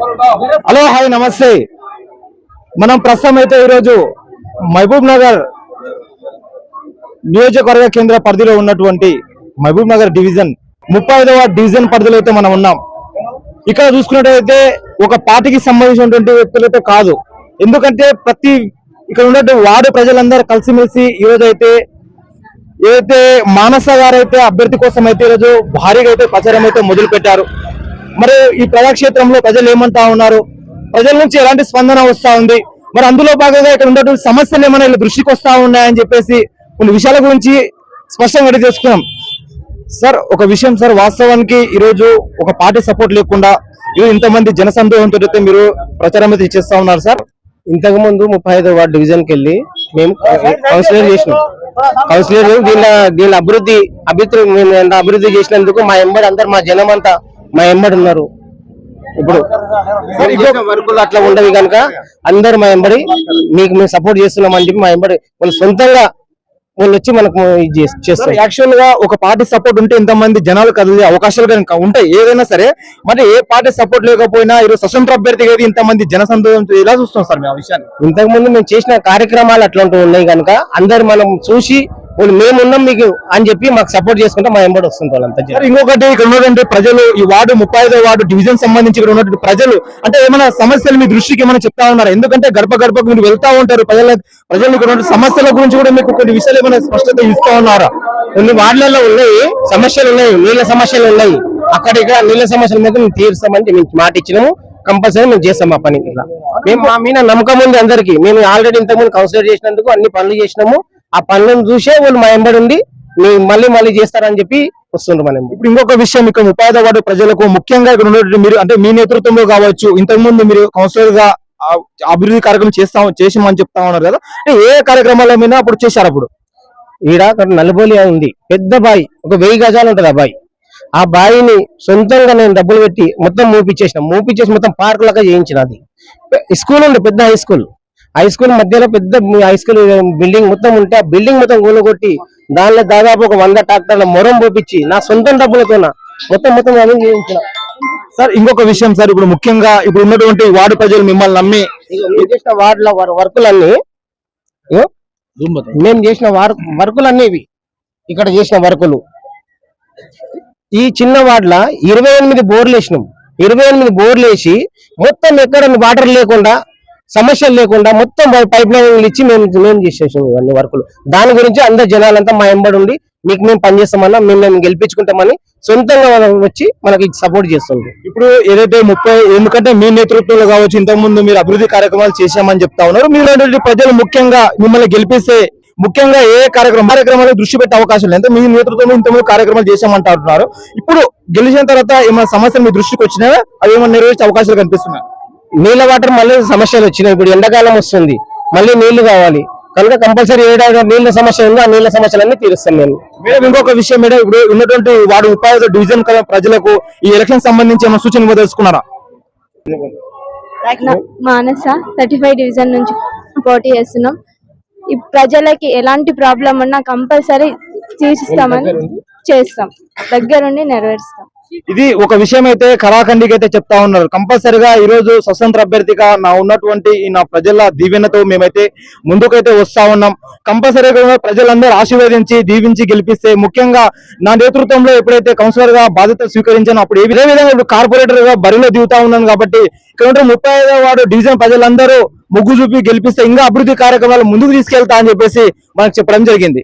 Hello hi నమస్తే. మనం ప్రస్తుతం అయితే ఈరోజు మహబూబ్ నగర్ నియోజకవర్గ కేంద్ర పరిధిలో ఉన్నటువంటి మహబూబ్ నగర్ డివిజన్ ముప్పై ఐదవ డివిజన్ పరిధిలో అయితే మనం ఉన్నాం. ఇక్కడ చూసుకున్నట్టయితే ఒక పార్టీకి సంబంధించినటువంటి వ్యక్తులతో కాదు. ఎందుకంటే ప్రతి ఇక్కడ ఉన్నటువంటి వార్డు ప్రజలందరూ కలిసిమెలిసి ఈరోజు అయితే ఏదైతే మానస గారు అయితే అభ్యర్థి కోసం అయితే ఈరోజు భారీగా అయితే ప్రచారం అయితే మొదలు పెట్టారు మరి ఈ ప్రజాక్షేత్రంలో ప్రజలు ఏమంటా ఉన్నారు? ప్రజల నుంచి ఎలాంటి స్పందన వస్తా ఉంది? మరి అందులో భాగంగా ఇక్కడ ఉన్నటువంటి సమస్యలు ఏమైనా దృష్టికి వస్తా ఉన్నాయని చెప్పేసి కొన్ని విషయాల గురించి స్పష్టంగా అడిగి తెలుసుకున్నాం సార్ ఒక విషయం సార్ వాస్తవానికి ఈరోజు ఒక పార్టీ సపోర్ట్ లేకుండా ఈరోజు ఇంతమంది జనసందోహంతో అయితే మీరు ప్రచారం అయితే చేస్తా ఉన్నారు సార్. ఇంతకు ముందు ముప్పై ఐదో వార్డు డివిజన్కి వెళ్ళి మేము కౌన్సిలర్ చేసినాం. కౌన్సిలర్ దీని దీని అభివృద్ధి అభివృద్ధి మేము అభివృద్ధి చేసినందుకు మా ఎంబడి అందరు మా జనం అంతా మా ఎంబడి ఉన్నారు. ఇప్పుడు వర్కులు అట్లా ఉండవి కనుక అందరు మా ఎంబడి మీకు మేము సపోర్ట్ చేస్తున్నాం అని చెప్పి మా ఎంబడి వాళ్ళు సొంతంగా వాళ్ళు వచ్చి మనకు చేస్తారు. యాక్చువల్గా ఒక పార్టీ సపోర్ట్ ఉంటే ఇంతమంది జనాలు కదిలే అవకాశాలు కనుక ఉంటాయి. ఏదైనా సరే మరి ఏ పార్టీ సపోర్ట్ లేకపోయినా ఈరోజు స్వతంత్ర అభ్యర్థిగా ఇంతమంది జనసందోహంతో ఎలా చూస్తాం సార్ మేము ఆ విషయాన్ని? ఇంతకు ముందు మేము చేసిన కార్యక్రమాలు అట్లాంటివి ఉన్నాయి కనుక అందరు మనం చూసి మేమున్నాం మేము మీకు అని చెప్పి మాకు సపోర్ట్ చేసుకుంటే మా ఎంబడి వస్తుంది వాళ్ళంతా ఇంకొకటి ఇక్కడ ఉన్నటువంటి ప్రజలు ఈ వార్డు ముప్పై ఐదో వార్డు డివిజన్ సంబంధించి ఇక్కడ ఉన్నటువంటి ప్రజలు అంటే ఏమైనా సమస్యలు మీ దృష్టికి ఏమైనా చెప్తా ఉన్నారు? ఎందుకంటే గడప గడపకు మీరు వెళ్తా ఉంటారు ప్రజల ప్రజలు ఇక్కడ సమస్యల గురించి కూడా మీకు కొన్ని విషయాలు ఏమైనా స్పష్టత ఇస్తా ఉన్నారా? కొన్ని వార్డులలో ఉన్నాయి సమస్యలు ఉన్నాయి నీళ్ళ సమస్యలు ఉన్నాయి. అక్కడ ఇక్కడ నీళ్ళ సమస్యల మీద మేము తీరుస్తామని మేము మాట ఇచ్చినాము. కంపల్సరీ మేము చేస్తాం ఆ పని. ఇలా మేము మా మీద నమ్మకం ఉంది అందరికి. మేము ఆల్రెడీ ఇంతకుముందు కౌన్సిలర్ చేసినందుకు అన్ని పనులు చేసినాము. ఆ పనులను చూసే వాళ్ళు మా ఎంబడి ఉండి మేము మళ్ళీ మళ్ళీ చేస్తారని చెప్పి వస్తుండ్రు మన. ఇప్పుడు ఇంకొక విషయం ఇక్కడ వార్డు ప్రజలకు ముఖ్యంగా ఇక్కడ ఉన్నటువంటి మీరు అంటే మీ నేతృత్వంలో కావచ్చు ఇంతకు ముందు మీరు కౌన్సిలర్గా అభివృద్ధి కార్యక్రమం చేస్తాం చేసామని చెప్తా ఉన్నారు కదా ఏ కార్యక్రమాల మీద అప్పుడు చేశారు అప్పుడు? ఈడ అక్కడ నలుబోలి ఉంది. పెద్ద బాయి ఒక వెయ్యి గజాలు ఉంటది ఆ బాయి. ఆ బాయిని సొంతంగా నేను డబ్బులు పెట్టి మొత్తం మూపిచ్చేసిన. మూపిచ్చేసి మొత్తం పార్క్ లాగా చేయించిన అది. స్కూల్ ఉంది పెద్ద హై స్కూల్. హై స్కూల్ మధ్యలో పెద్ద హై స్కూల్ బిల్డింగ్ మొత్తం ఉంటే ఆ బిల్డింగ్ మొత్తం కూలగొట్టి దానిలో దాదాపు ఒక వంద ట్రాక్టర్ల మొరం పోపించి నా సొంతం డబ్బులతో మొత్తం మొత్తం చేయించిన. సార్ ఇంకొక విషయం సార్ ఇప్పుడు ముఖ్యంగా ఇప్పుడు ఉన్నటువంటి వార్డు ప్రజలు మిమ్మల్ని నమ్మి చేసిన వార్డుల వర్- వర్కులన్నీ మేము చేసిన వార్ వర్కులన్నీ ఇవి. ఇక్కడ చేసిన వర్కులు. ఈ చిన్న వార్డుల ఇరవై ఎనిమిది బోర్లు వేసినాం. ఇరవై ఎనిమిది బోర్లు వేసి మొత్తం ఎక్కడ వాటర్ లేకుండా సమస్యలు లేకుండా మొత్తం పైప్ లైన్ ఇచ్చి మేము మేము చేసేసాం ఇవన్నీ వర్కులు. దాని గురించి అందరు జనాలంతా మా ఎంబడి ఉండి మీకు మేము పనిచేస్తామన్నా మేము మేము గెలిపించుకుంటామని సొంతంగా వచ్చి మనకి సపోర్ట్ చేస్తుంది ఇప్పుడు ఏదైతే ముప్పై ఎందుకంటే మీ నేతృత్వంలో కావచ్చు ఇంతకుముందు మీరు అభివృద్ధి కార్యక్రమాలు చేశామని చెప్తా ఉన్నారు. మీలాంటి ప్రజలు ముఖ్యంగా మిమ్మల్ని గెలిపిస్తే ముఖ్యంగా ఏ కార్యక్రమం కార్యక్రమాలు దృష్టి పెట్టే అవకాశం లేదు. అంటే మీ నేతృత్వంలో ఇంతకుముందు కార్యక్రమాలు చేశామంటారు ఇప్పుడు గెలిచిన తర్వాత ఏమైనా సమస్యలు మీ దృష్టికి వచ్చినా అవి ఏమైనా నెరవేర్చే అవకాశాలు కనిపిస్తున్నాయి? నీళ్ళ వాటర్ మళ్ళీ సమస్యలు వచ్చినాయి. ఇప్పుడు ఎండాకాలం వస్తుంది. మళ్ళీ నీళ్ళు కావాలి. కనుక కంపల్సరీ ఏడాది నీళ్ళ సమస్య ఉందో ఆ నీళ్ళ సమస్యలన్నీ తీరుస్తాం మేము. మేడం ఇంకొక విషయం మేడం ఇప్పుడు ఉన్నటువంటి వాడు ఐదు డివిజన్ కల ప్రజలకు ఈ ఎలక్షన్ సంబంధించి ఏమైనా సూచన ఇవ్వదలుచుకున్నారా? మానస థర్టీ ఫైవ్ డివిజన్ నుంచి పోటీ చేస్తున్నాం. ఈ ప్రజలకి ఎలాంటి ప్రాబ్లం ఉన్నా కంపల్సరీ తీరుస్తామని చేస్తాం. దగ్గరుండి నెరవేరుస్తాం. ఇది ఒక విషయం అయితే కళాఖండికి అయితే చెప్తా ఉన్నారు. కంపల్సరిగా ఈ రోజు స్వతంత్ర అభ్యర్థిగా నా ఉన్నటువంటి నా ప్రజల దీవెనతో మేమైతే ముందుకైతే వస్తా ఉన్నాం. కంపల్సరీగా కూడా ప్రజలందరూ ఆశీర్వదించి దీవించి గెలిపిస్తే ముఖ్యంగా నా నేతృత్వంలో ఎప్పుడైతే కౌన్సిలర్గా బాధ్యత స్వీకరించానో అప్పుడు ఏ విధంగా ఇప్పుడు కార్పొరేటర్గా బరిలో దిగుతా ఉన్నాను కాబట్టి ఇక్కడ ముప్పై ఐదో డివిజన్ ప్రజలందరూ ముగ్గు చూపి గెలిపిస్తే ఇంకా అభివృద్ధి కార్యక్రమాలు ముందుకు తీసుకెళ్తా అని చెప్పేసి మనకు చెప్పడం జరిగింది.